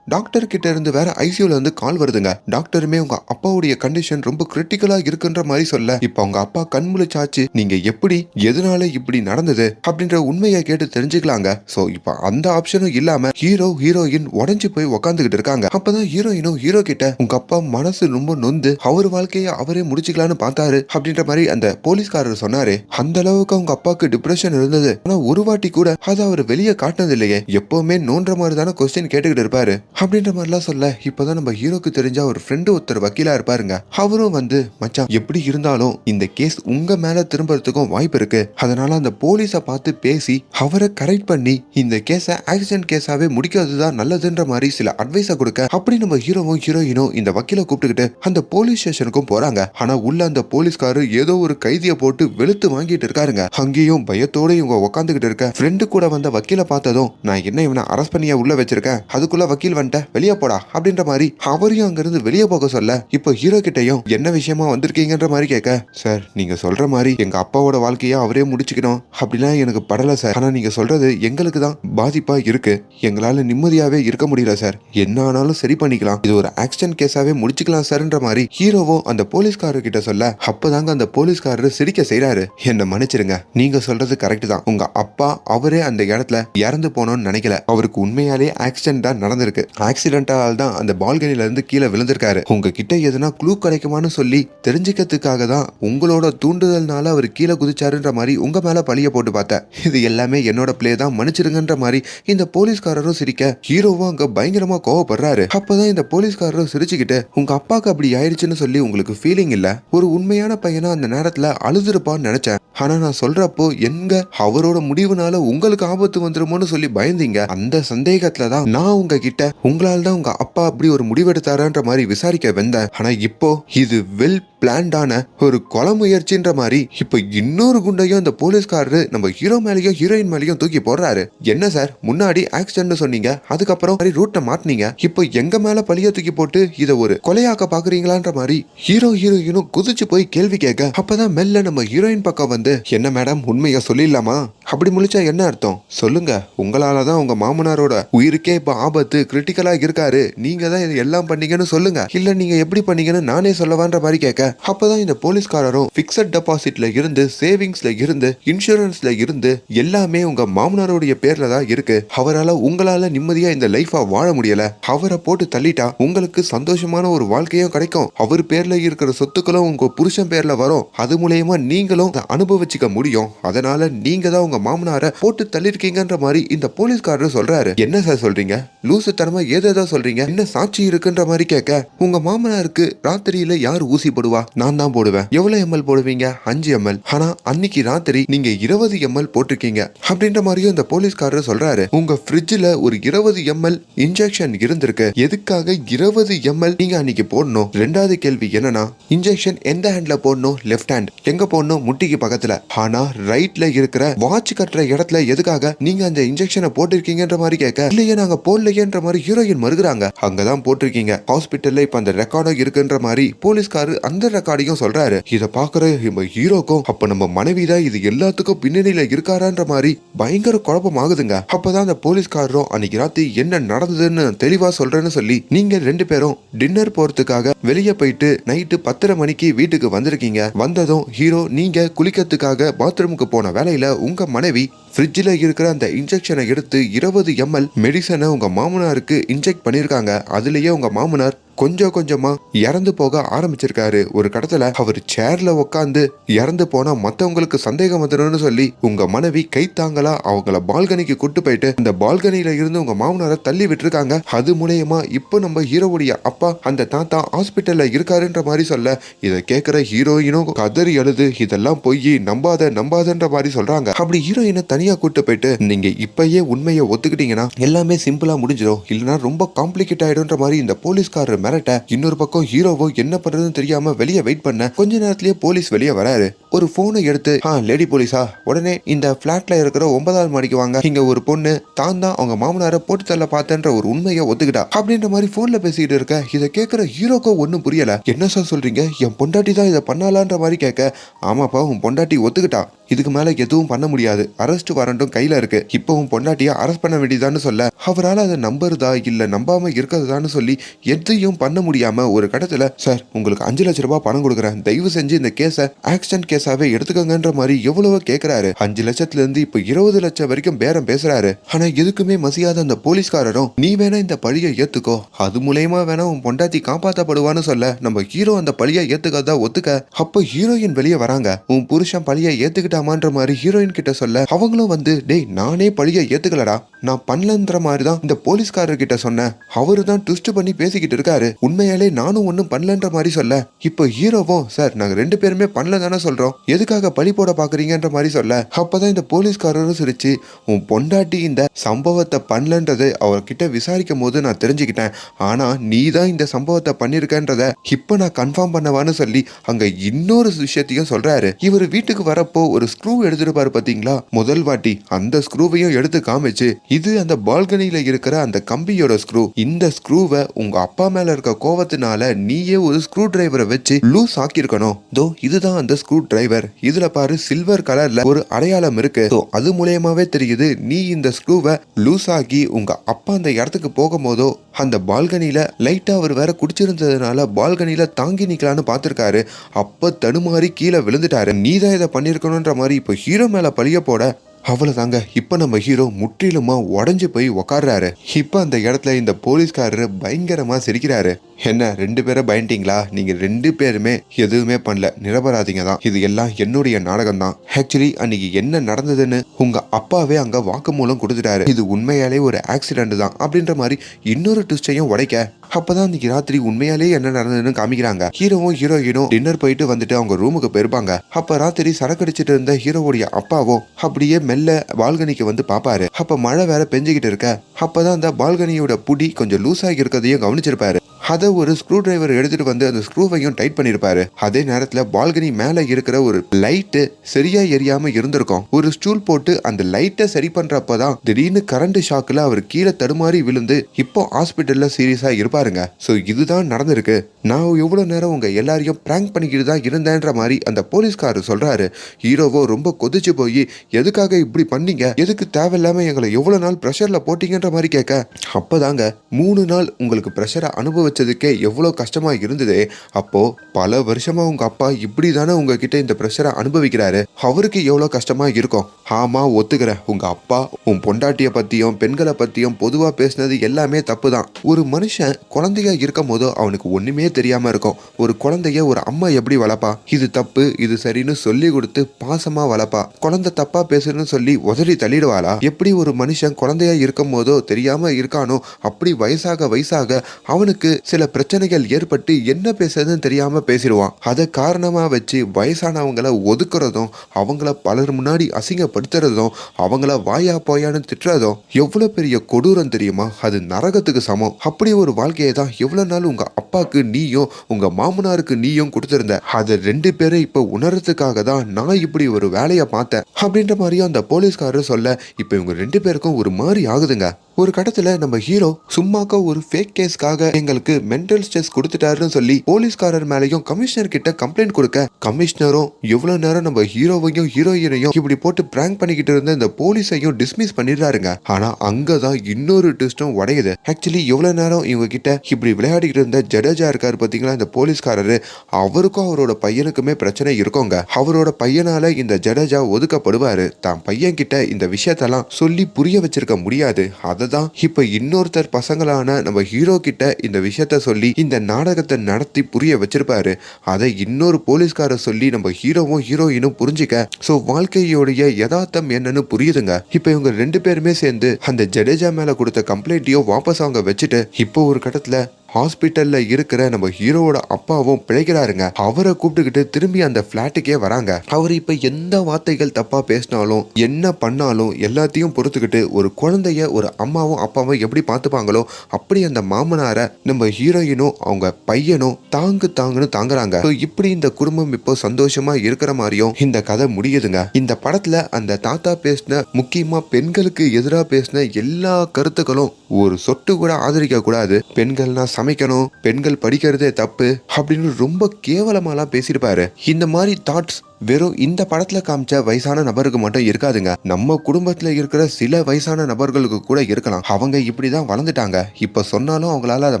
டாக்டர் கிட்ட இருந்து வேற ஐசியூல இருந்து கால் வருதுங்க. டாக்டருமே உங்க அப்பாவுடைய கண்டிஷன் ரொம்ப கிரிட்டிக்கலா இருக்குன்ற மாதிரி சொல்ல இப்ப அவங்க அப்பா கண் முழிச்சாச்சு நீங்க எப்படி எதனால இப்படி நடந்தது அப்படின்ற உண்மையை கேட்டு தெரிஞ்சுக்கலாங்க. சோ இப்ப அந்த ஆப்ஷனும் இல்லாம ஹீரோ ஹீரோயின் உடஞ்சு போய் உக்காந்துகிட்டு இருக்காங்க. அப்பதான் ஹீரோயினும் ஹீரோ கிட்ட உங்க அப்பா மனசு ரொம்ப நொந்து அவர் வாழ்க்கையை அவரே முடிச்சுக்கலாம்னு பார்த்தாரு அப்படின்ற மாதிரி அந்த போலீஸ்காரர் சொன்னாரு. அந்த அளவுக்கு அவங்க அப்பாவுக்கு டிப்ரெஷன் இருந்தது. ஆனா ஒரு வாட்டி கூட அதை அவர் வெளியே காட்டினது இல்லையே. எப்பவுமே நோன்ற மாதிரி தானே கொஸ்டின் கேட்டுக்கிட்டு இருப்பாரு. அப்படின்ற மாதிரிலாம் சொல்ல இப்போதான் நம்ம ஹீரோக்கு தெரிஞ்ச ஒரு ஃப்ரெண்டு ஒருத்தர் வக்கீலா இருப்பாருங்க. அவரும் வந்து மச்சான் எப்படி இருந்தாலும் இந்த கேஸ் உங்க மேல திரும்புறதுக்கும் வாய்ப்பு இருக்கு. அதனால அந்த போலீஸை பார்த்து பேசி அவரை கரெக்ட் பண்ணி இந்த கேஸை ஆக்சிடென்ட் கேஸாவே முடிக்கிறது தான் நல்லதுன்ற மாதிரி சில அட்வைஸை கொடுக்க அப்படி நம்ம ஹீரோவும் ஹீரோயினும் இந்த வக்கீலை கூப்பிட்டுக்கிட்டு அந்த போலீஸ் ஸ்டேஷனுக்கும் போறாங்க. ஆனா உள்ள அந்த போலீஸ்காரர் ஏதோ ஒரு கைதியை போட்டு வெளுத்து வாங்கிட்டு இருக்காருங்க. அங்கேயும் பயத்தோட இவங்க உட்காந்துக்கிட்டு இருக்க ஃப்ரெண்டு கூட வந்த வக்கீலை பார்த்ததும் நான் என்ன இவனை அரஸ்ட் பண்ணியா உள்ள வச்சிருக்கேன்? அதுக்குள்ள வக்கீல் வந்துட்ட வெளியே போடா அப்படின்ற மாதிரி அவரையும் அங்கிருந்து வெளியே போக சொல்ல இப்போ ஹீரோ கிட்டயும் என்ன விஷயமா வந்திருக்கீங்கன்ற மாதிரி கேட்க சார் நீங்க சொல்ற மாதிரி எங்க அப்பாவோட வாழ்க்கையை அவரே முடிச்சுக்கணும் அப்படிலாம் எனக்கு படல சார். ஆனா நீங்க சொல்றது எங்களுக்கு தான் பாதிப்பா இருக்கு. எங்களால நிம்மதியாவே இருக்க முடியல சார். என்ன ஆனாலும் சரி பண்ணிக்கலாம். இது ஒரு ஆக்சிடென்ட் கேஸாவே முடிச்சுக்கலாம் சார்ன்ற மாதிரி ஹீரோவும் அந்த போலீஸ்காரர் கிட்ட சொல்ல அப்பதாங்க அந்த போலீஸ்காரர் சிரிக்க செய்யறாரு என்ன மன்னிச்சிருங்க நீங்க சொல்றது கரெக்ட் தான். உங்க அப்பா அவரே அந்த இடத்துல இறந்து போனோம்னு நினைக்கல. அவருக்கு உண்மையாலே ஆக்சிடென்ட் தான் நடந்திருக்கு. ஆக்சிடென்டால் தான் அந்த பால்கனிலேருந்து கீழே விழுந்திருக்காரு. உங்ககிட்ட எதுனா க்ளூ கிடைக்குமான்னு சொல்லி தெரிஞ்சுக்கிறதுக்காக தான் உங்களோட தூண்டுதல்னால அவர் கீழே குதிச்சாருன்ற மாதிரி உங்க மேலே பழிய போட்டு பார்த்தேன் இது எல்லாமே என்னோட பிளே தான் மன்னிச்சிருங்கன்ற மாதிரி இந்த போலீஸ்காரரும் சிரிக்க ஹீரோவும் அங்கே பயங்கரமாக கோவப்படுறாரு. அப்போதான் இந்த போலீஸ்காரரும் சிரிச்சுக்கிட்டு உங்க அப்பாவுக்கு அப்படி ஆயிடுச்சுன்னு சொல்லி உங்களுக்கு ஃபீலிங் இல்லை? ஒரு உண்மையான பையனா அந்த நேரத்தில் அழுதுருப்பான்னு நினைச்சேன். ஆனால் நான் சொல்றப்போ எங்க அவரோட முடிவுனால உங்களுக்கு ஆபத்து வந்துருமோன்னு சொல்லி பயந்தீங்க. அந்த சந்தேகத்துல தான் நான் உங்ககிட்ட உங்களால் தான் உங்க அப்பா அப்படி ஒரு முடிவெடுத்தாரான்ற மாதிரி விசாரிக்க வந்தேன். ஆனா இப்போ இது வெல் பிளான்டான ஒரு கொலை முயற்சின்ற மாதிரி இப்போ இன்னொரு குண்டையும் அந்த போலீஸ்காரரு நம்ம ஹீரோ மேலேயும் ஹீரோயின் மேலேயும் தூக்கி போடுறாரு. என்ன சார்? முன்னாடி ஆக்சிடென்ட் சொன்னீங்க. அதுக்கப்புறம் ரூட்டை மாட்டினீங்க இப்போ எங்க மேல பழிய தூக்கி போட்டு இதை ஒரு கொலையாக்க பாக்குறீங்களான்ற மாதிரி ஹீரோ ஹீரோயினும் குதிச்சு போய் கேள்வி கேட்க அப்பதான் மெல்ல நம்ம ஹீரோயின் பக்கம் வந்து என்ன மேடம் உண்மையை சொல்லிடலாமா? அப்படி முழிச்சா என்ன அர்த்தம்? சொல்லுங்க. உங்களாலதான் உங்க மாமனாரோட உயிருக்கே இப்ப ஆபத்து கிரிட்டிக்கலா இருக்காரு. நீங்க தான் இது எல்லாம் பண்ணீங்கன்னு சொல்லுங்க. இல்ல நீங்க எப்படி பண்ணீங்கன்னு நானே சொல்லவான்ற மாதிரி கேட்க அப்பதான் இந்த போலீஸ்காரரும் பிக்சட் டெபாசிட்ல இருந்து சேவிங்ஸ்ல இருந்து இன்சூரன்ஸ்ல இருந்து எல்லாமே உங்க மாமனாருடைய பேர்ல தான் இருக்கு. அவரால உங்களால நிம்மதியா இந்த லைஃபா வாழ முடியல. அவரை போட்டு தள்ளிட்டா உங்களுக்கு சந்தோஷமான ஒரு வாழ்க்கையும் கிடைக்கும். அவர் பேர்ல இருக்கிற சொத்துக்களும் உங்க புருஷன் பேர்ல வரும். அது மூலயமா நீங்களும் அனுபவிச்சுக்க முடியும். அதனால நீங்க தான் உங்க மாமனாரை போட்டு தள்ளிருக்கீங்கன்ற மாதிரி இந்த போலீஸ்காரர் சொல்றாரு. என்ன சார் சொல்றீங்க? லூசு லூசுத்தனமா ஏதேதோ சொல்றீங்க. என்ன சாட்சி இருக்குன்ற மாதிரி கேட்க உங்க மாமனாருக்கு ராத்திரியில யார் ஊசி போடுவா? நான் தான் போடுவேன். எவ்வளவு எம்எல் போடுவீங்க? அஞ்சு எம்எல் ஆனா அன்னைக்கு ராத்திரி நீங்க இருபது எம்எல் போட்டிருக்கீங்க. அப்படின்ற மாதிரியும் இந்த போலீஸ்காரர் சொல்றாரு. உங்க ஃப்ரிட்ஜ்ல ஒரு இருபது எம்எல் இன்ஜெக்ஷன் இருந்திருக்கு. எதுக்காக இருபது எம்எல் நீங்க அன்னைக்கு போடணும்? ரெண்டாவது கேள்வி என்னன்னா இன்ஜெக்ஷன் எந்த ஹேண்ட்ல போடணும்? லெஃப்ட் ஹேண்ட் எங்க போடணும்? முட்டிக்கு பக்கத்துல. ஆனா ரைட்ல இருக்கிற வாட்ச் கட்டுற இடத்துல எதுக்காக நீங்க அந்த இன்ஜெக்ஷனை போட்டிருக்கீங்கன்ற மாதிரி கேட்க இல்லையே நாங்க போடலையேன்ற மாதிரி ஹீரோயின் மறுக்கிறாங்க. அங்கதான் போட்டிருக்கீங்க. ஹாஸ்பிட்டல்ல இப்ப அந்த ரெக்கார்டும் இருக்குன்ற மாதிரி போலீஸ்காரர் அந்த ரெக்கார்டையும் சொல்றாரு இதை பாக்குற நம்ம ஹீரோக்கும் அப்ப நம்ம மனைவி தான் இது எல்லாத்துக்கும் பின்னணியில இருக்காரான்ற மாதிரி பயங்கர குழப்பம் ஆகுதுங்க அப்பதான் அந்த போலீஸ்காரரும் அன்னைக்கு ராத்திரி என்ன நடந்ததுன்னு தெளிவா சொல்றேன்னு சொல்லி நீங்க ரெண்டு பேரும் டின்னர் போறதுக்காக வெளியே போயிட்டு நைட்டு பத்தரை மணிக்கு வீட்டுக்கு வந்திருக்கீங்க. வந்ததும் ஹீரோ நீங்க குளிக்கிறதுக்காக பாத்ரூமுக்கு போன வேலையில உங்க மனைவி ஃப்ரிட்ஜில் இருக்கிற அந்த இன்ஜெக்ஷனை எடுத்து இருபது எம்எல் மெடிசனை உங்கள் மாமனாருக்கு இன்ஜெக்ட் பண்ணியிருக்காங்க அதுலேயே உங்கள் மாமனார் கொஞ்சம் கொஞ்சமா இறந்து போக ஆரம்பிச்சிருக்காரு. ஒரு கடத்துல அவர் சேர்ல உட்காந்து இறந்து போனா மத்தவங்களுக்கு சந்தேகம் வந்துடும் சொல்லி உங்க மனைவி கை தாங்களா அவங்கள பால்கனிக்கு கூட்டு போயிட்டு அந்த பால்கனியில் இருந்து உங்க மாமனாரை தள்ளி விட்டுருக்காங்க. அது மூலியமா இப்போ நம்ம ஹீரோவுடைய அப்பா அந்த தாத்தா ஹாஸ்பிட்டல்ல இருக்காருன்ற மாதிரி சொல்ல இதை கேட்கிற ஹீரோயினும் கதறி அழுது இதெல்லாம் பொய் நம்பாத நம்பாதன்ற மாதிரி சொல்றாங்க. அப்படி ஹீரோயினை தனி தனியா கூட்டு போயிட்டு நீங்க இப்பயே உண்மையை ஒத்துக்கிட்டீங்கன்னா எல்லாமே சிம்பிளா முடிஞ்சிடும். இல்லைன்னா ரொம்ப காம்ப்ளிகேட் ஆயிடும்ன்ற மாதிரி இந்த போலீஸ்காரர் மிரட்ட இன்னொரு பக்கம் ஹீரோவோ என்ன பண்றதுன்னு தெரியாம வெளியே வெயிட் பண்ண கொஞ்ச நேரத்திலேயே போலீஸ் வெளியே வராரு. ஒரு போனை எடுத்து ஆ லேடி போலீஸா உடனே இந்த பிளாட்ல இருக்கிற ஒன்பதாவது மாடிக்கு வாங்க. இங்க ஒரு பொண்ணு தான் தான் அவங்க மாமனாரை போட்டு தள்ள பார்த்தேன்ற ஒரு உண்மையை ஒத்துக்கிட்டா. அப்படின்ற மாதிரி போன்ல பேசிக்கிட்டு இருக்க இதை கேட்கிற ஹீரோக்கோ ஒன்றும் புரியல. என்ன சார் சொல்றீங்க? என் பொண்டாட்டி தான் இதை பண்ணலான்ற மாதிரி கேட்க. ஆமாப்பா உன் பொண்டாட்டி ஒத்துக்கிட்டா. இதுக்கு மேல எதுவும் பண்ண முடியாது. அரெஸ்ட் வாரண்டும் கையில இருக்கு. இப்போ உன் பொண்டாட்டிய அரெஸ்ட் பண்ண வேண்டியதான்னு சொல்ல அவரால் அதை நம்புறதா இல்ல நம்பாம இருக்கிறதான்னு சொல்லி எதையும் பண்ண முடியாம ஒரு கடத்துல சார் உங்களுக்கு அஞ்சு லட்ச ரூபாய் பணம் கொடுக்குறேன். தயவு செஞ்சு இந்த கேஸை ஆக்சிடென்ட் கேஸாவே எடுத்துக்கங்கன்ற மாதிரி எவ்வளவோ கேக்குறாரு. அஞ்சு லட்சத்துல இருந்து இப்போ இருபது லட்சம் வரைக்கும் பேரம் பேசுறாரு. ஆனா எதுக்குமே மசியாத அந்த போலீஸ்காரரும் நீ வேணா இந்த பழியை ஏத்துக்கோ. அது மூலயமா வேணா உன் பொண்டாட்டி காப்பாத்தப்படுவான்னு சொல்ல நம்ம ஹீரோ அந்த பழியை ஏத்துக்காதான் ஒத்துக்க அப்போ ஹீரோயின் வெளியே வராங்க. உன் புருஷன் பழியை ஏத்துக்கிட்டாமான்ற மாதிரி ஹீரோயின் கிட்ட சொல்ல அவங்களும் வந்து டேய் நானே பழிய ஏத்துக்கலடா. நான் பண்ணலன்ற மாதிரி தான் இந்த போலீஸ்காரர் கிட்ட சொன்னேன். அவரு தான் ட்விஸ்ட் பண்ணி பேசிக்கிட்டு இருக்காரு. உண்மையாலே நானும் ஒன்றும் பண்ணலன்ற மாதிரி சொல்ல. இப்போ ஹீரோவும் சார் நாங்க ரெண்டு பேருமே பண்ணல தானே சொல்றோம். எதுக்காக பழி போட பாக்குறீங்கன்ற மாதிரி சொல்ல. அப்பதான் இந்த போலீஸ்காரரும் சிரிச்சு உன் பொண்டாட்டி இந்த சம்பவத்தை பண்ணலன்றது அவர்கிட்ட விசாரிக்கும் போது நான் தெரிஞ்சுக்கிட்டேன். ஆனா நீ தான் இந்த சம்பவத்தை பண்ணிருக்கன்றத இப்போ நான் கன்ஃபார்ம் பண்ணவான்னு சொல்லி அங்க இன்னொரு விஷயத்தையும் சொல்றாரு. இவர் வீட்டுக்கு வரப்போ ஒரு ஸ்க்ரூ எடுத்துருப்பாரு பாத்தீங்களா முதல் வாட்டி அந்த ஸ்க்ரூவையும் எடுத்து காமிச்சு இது அந்த பால்கனியில இருக்கிற அந்த கம்பியோட ஸ்க்ரூ இந்த ஸ்க்ரூவை உங்க அப்பா மேல இருக்க கோவத்தினால நீயே ஒரு ஸ்க்ரூ டிரைவரை வச்சு லூஸ் ஆக்கியிருக்கணும். தோ இதுதான் அந்த ஸ்க்ரூ டிரைவர் இதுல பாரு சில்வர் கலர்ல ஒரு அடையாளம் இருக்கு. அது மூலியமாவே தெரியுது நீ இந்த ஸ்க்ரூவை லூஸ் ஆக்கி உங்க அப்பா அந்த இடத்துக்கு போகும்போதோ அந்த பால்கனியில லைட்டா அவர் வேற குடிச்சிருந்ததுனால பால்கனியில தாங்கி நிக்கலான்னு பார்த்திருக்காரு. அப்ப தடுமாறி கீழே விழுந்துட்டாரு. நீ தான் இதை பண்ணிருக்கணும்ன்ற மாதிரி இப்போ ஹீரோ மேலே பழிய போட அவ்வளோதாங்க இப்போ நம்ம ஹீரோ முற்றிலுமா உடஞ்சி போய் உக்காடுறாரு இப்போ அந்த இடத்துல இந்த போலீஸ்காரரு பயங்கரமாக சிரிக்கிறாரு. என்ன ரெண்டு பேரை பயன்ட்டீங்களா நீங்க ரெண்டு பேருமே எதுவுமே பண்ணல. நிரபராதிங்க தான். இது எல்லாம் என்னுடைய நாடகம் தான் ஆக்சுவலி அன்னைக்கு என்ன நடந்ததுன்னு உங்க அப்பாவே அங்க வாக்குமூலம் கொடுத்துட்டாரு. இது உண்மையாலே ஒரு ஆக்சிடென்ட் தான் அப்படின்ற மாதிரி இன்னொரு ட்விஸ்டையும் உடைக்க. அப்பதான் அன்னைக்கு ராத்திரி உண்மையாலே என்ன நடந்ததுன்னு காமிக்கிறாங்க. ஹீரோவும் ஹீரோயினும் டின்னர் போயிட்டு வந்துட்டு அவங்க ரூமுக்கு போயிருப்பாங்க. அப்ப ராத்திரி சரக்கடிச்சிட்டு இருந்த ஹீரோவுடைய அப்பாவும் அப்படியே மெல்ல பால்கனிக்கு வந்து பாப்பாரு. அப்ப மழை வேற பெஞ்சுக்கிட்டு இருக்க. அப்பதான் அந்த பால்கனியோட புடி கொஞ்சம் லூஸ் ஆகி இருக்கதையும் கவனிச்சிருப்பாரு. அதை ஒரு ஸ்க்ரூ டிரைவர் எடுத்துட்டு வந்து அந்த ஸ்க்ரூவையும் டைட் பண்ணிருப்பாரு. அதே நேரத்துல பால்கனி மேல இருக்கிற ஒரு லைட்டு சரியா எரியாம இருந்திருக்கும். ஒரு ஸ்டூல் போட்டு அந்த லைட்டை சரி பண்றப்பதான் திடீர்னு கரண்ட் ஷாக்ல அவர் கீழே தடுமாறி விழுந்து இப்போ ஹாஸ்பிட்டல்ல சீரியஸா இருப்பாருங்க. சோ இதுதான் நடந்திருக்கு. நான் எவ்வளவு நேரம் உங்க எல்லாரையும் பிராங்க் பண்ணிக்கிட்டு தான் இருந்தேன்ற மாதிரி அந்த போலீஸ்காரர் சொல்றாரு. ஹீரோவோ ரொம்ப கொதிச்சு போய் எதுக்காக இப்படி பண்ணீங்க? எதுக்கு தேவையில்லாம எங்களை எவ்வளவு நாள் ப்ரெஷர்ல போட்டீங்கன்ற மாதிரி கேட்க? அப்பதாங்க மூணு நாள் உங்களுக்கு ப்ரெஷரை வச்சதுக்கே எவ்வளோ கஷ்டமாக இருந்தது. அப்போது பல வருஷமாக உங்கள் அப்பா இப்படி தானே உங்ககிட்ட இந்த ப்ரெஷரை அனுபவிக்கிறாரு. அவருக்கு எவ்வளோ கஷ்டமாக இருக்கும். ஆமா ஒத்துக்கிறேன். உங்கள் அப்பா உன் பொண்டாட்டியை பற்றியும் பெண்களை பற்றியும் பொதுவாக பேசுனது எல்லாமே தப்பு தான் ஒரு மனுஷன் குழந்தையா இருக்கும் போதோ அவனுக்கு ஒன்றுமே தெரியாமல் இருக்கும். ஒரு குழந்தைய ஒரு அம்மா எப்படி வளர்ப்பா? இது தப்பு இது சரின்னு சொல்லி கொடுத்து பாசமாக வளர்ப்பா. குழந்தை தப்பாக பேசுன்னு சொல்லி உதறி தள்ளிடுவாளா? எப்படி ஒரு மனுஷன் குழந்தையா இருக்கும் போதோ தெரியாமல் இருக்கானோ அப்படி வயசாக வயசாக அவனுக்கு சில பிரச்சனைகள் ஏற்பட்டு என்ன பேசுறதுன்னு தெரியாம பேசிடுவான். அதை காரணமா வச்சு வயசானவங்கள ஒதுக்குறதும் அவங்கள பலர் முன்னாடி அசிங்கப்படுத்துறதும் அவங்கள வாயா போயான்னு திட்டுறதும் எவ்வளவு பெரிய கொடூரம் தெரியுமா? அது நரகத்துக்கு சமம். அப்படி ஒரு வாழ்க்கையை தான் எவ்வளவு நாள் உங்க அப்பாக்கு நீயும் உங்க மாமனாருக்கு நீயும் கொடுத்திருந்த. அதை ரெண்டு பேரை இப்ப உணர்றதுக்காக தான் நான் இப்படி ஒரு வேலையை பார்த்தேன். அப்படின்ற மாதிரியும் அந்த போலீஸ்காரர் சொல்ல இப்ப இவங்க ரெண்டு பேருக்கும் ஒரு மாதிரி ஆகுதுங்க. ஒரு கடத்துல நம்ம ஹீரோ சும்மாக்க ஒரு ஃபேக் கேஸ்க்காக எங்களுக்கு மென்டல் ஸ்ட்ரெஸ் கொடுத்துட்டாருன்னு சொல்லி போலீஸ்காரர் மேலேயும் கமிஷனர் கிட்ட கம்ப்ளைண்ட் கொடுக்க கமிஷனரும் எவ்வளவு நேரம் நம்ம ஹீரோவையும் ஹீரோயினையும் இப்படி போட்டு பிராங்க் பண்ணிக்கிட்டு இருந்த இந்த போலீஸையும் டிஸ்மிஸ் பண்ணிடுறாருங்க. ஆனா அங்கதான் இன்னொரு ட்விஸ்டும் உடையுது. ஆக்சுவலி எவ்வளவு நேரம் இவங்க கிட்ட இப்படி விளையாடிக்கிட்டு இருந்த ஜடேஜா இருக்காரு பாத்தீங்களா? இந்த போலீஸ்காரரு அவருக்கும் அவரோட பையனுக்குமே பிரச்சனை இருக்குங்க. அவரோட பையனால இந்த ஜடேஜா ஒதுக்கப்படுவாரு. தான் பையன் கிட்ட இந்த விஷயத்தெல்லாம் சொல்லி புரிய வச்சிருக்க முடியாது. அதை தான் இப்ப இன்னொருத்தர் பசங்களான நம்ம ஹீரோ கிட்ட இந்த விஷயத்த சொல்லி இந்த நாடகத்தை நடத்தி புரிய வச்சிருப்பாரு. அதை இன்னொரு போலீஸ்கார சொல்லி நம்ம ஹீரோவும் ஹீரோயினும் புரிஞ்சுக்க சோ வாழ்க்கையோடைய யதார்த்தம் என்னன்னு புரியுதுங்க. இப்ப இவங்க ரெண்டு பேருமே சேர்ந்து அந்த ஜடேஜா மேல கொடுத்த கம்ப்ளைண்ட்டையும் வாபஸ் அவங்க வச்சுட்டு இப்போ ஒரு கட்டத்துல ஹாஸ்பிட்டல்ல இருக்கிற நம்ம ஹீரோவோட அப்பாவும் பிழைக்கிறாருங்க. அவரை கூப்பிட்டுக்கிட்டு திரும்பி அந்த பிளாட்டுக்கே வராங்க. அவர் இப்ப எந்த வார்த்தைகள் தப்பா பேசினாலும் என்ன பண்ணாலும் எல்லாத்தையும் பொறுத்துக்கிட்டு ஒரு குழந்தைய ஒரு அம்மாவும் அப்பாவும் எப்படி பார்த்துப்பாங்களோ அப்படி அந்த மாமனாரை நம்ம ஹீரோயினும் அவங்க பையனும் தாங்கு தாங்குன்னு தாங்குறாங்க. இப்படி இந்த குடும்பம் இப்போ சந்தோஷமா இருக்கிற மாதிரியும் இந்த கதை முடியுதுங்க. இந்த படத்துல அந்த தாத்தா பேசின முக்கியமா பெண்களுக்கு எதிராக பேசின எல்லா கருத்துக்களும் ஒரு சொட்டு கூட ஆதரிக்க கூடாது பெண்கள்னா சமைக்கணும் பெண்கள் படிக்கிறதே தப்பு அப்படின்னு ரொம்ப கேவலமாலாம் பேசியிருப்பாரு. இந்த மாதிரி தாட்ஸ் வெறும் இந்த படத்துல காமிச்ச வயசான நபருக்கு மட்டும் இருக்காதுங்க. நம்ம குடும்பத்துல இருக்கிற சில வயசான நபர்களுக்கு கூட இருக்கலாம். அவங்க இப்படிதான் வளர்ந்துட்டாங்க. இப்ப சொன்னாலும் அவங்களால அதை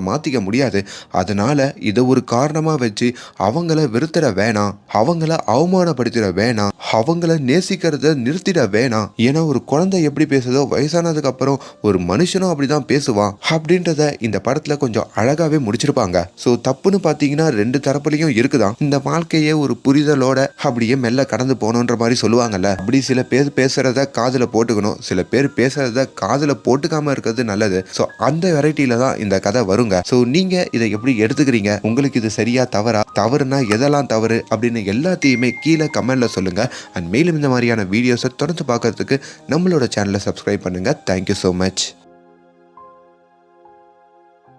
மாத்திக்க முடியாது. அதனால இதை ஒரு காரணமா வச்சு அவங்கள வெறுத்துட வேணாம். அவங்கள அவமானப்படுத்திட வேணாம். அவங்கள நேசிக்கிறத நிறுத்திட வேணாம். ஏன்னா ஒரு குழந்தை எப்படி பேசுதோ வயசானதுக்கு அப்புறம் ஒரு மனுஷனும் அப்படிதான் பேசுவான். அப்படின்றத இந்த படத்துல கொஞ்சம் அழகாவே முடிச்சிருப்பாங்க. சோ தப்புன்னு பாத்தீங்கன்னா ரெண்டு தரப்புலையும் இருக்குதான். இந்த வாழ்க்கையே ஒரு புரிதலோட அப்படியே மெல்ல கடந்து போகணுன்ற மாதிரி சொல்லுவாங்கல்ல. அப்படி சில பேர் பேசுறத காதுல போட்டுக்கணும். சில பேர் பேசுறத காதுல போட்டுக்காம இருக்கிறது நல்லது. ஸோ அந்த வெரைட்டியில தான் இந்த கதை வருங்க. ஸோ நீங்க இதை எப்படி எடுத்துக்கிறீங்க? உங்களுக்கு இது சரியா தவறா? தவறுனா எதெல்லாம் தவறு? அப்படின்னு எல்லாத்தையுமே கீழே கமெண்ட்ல சொல்லுங்க. அண்ட் மேலும் இந்த மாதிரியான வீடியோஸை தொடர்ந்து பார்க்கறதுக்கு நம்மளோட சேனலை சப்ஸ்கிரைப் பண்ணுங்க. Thank you so much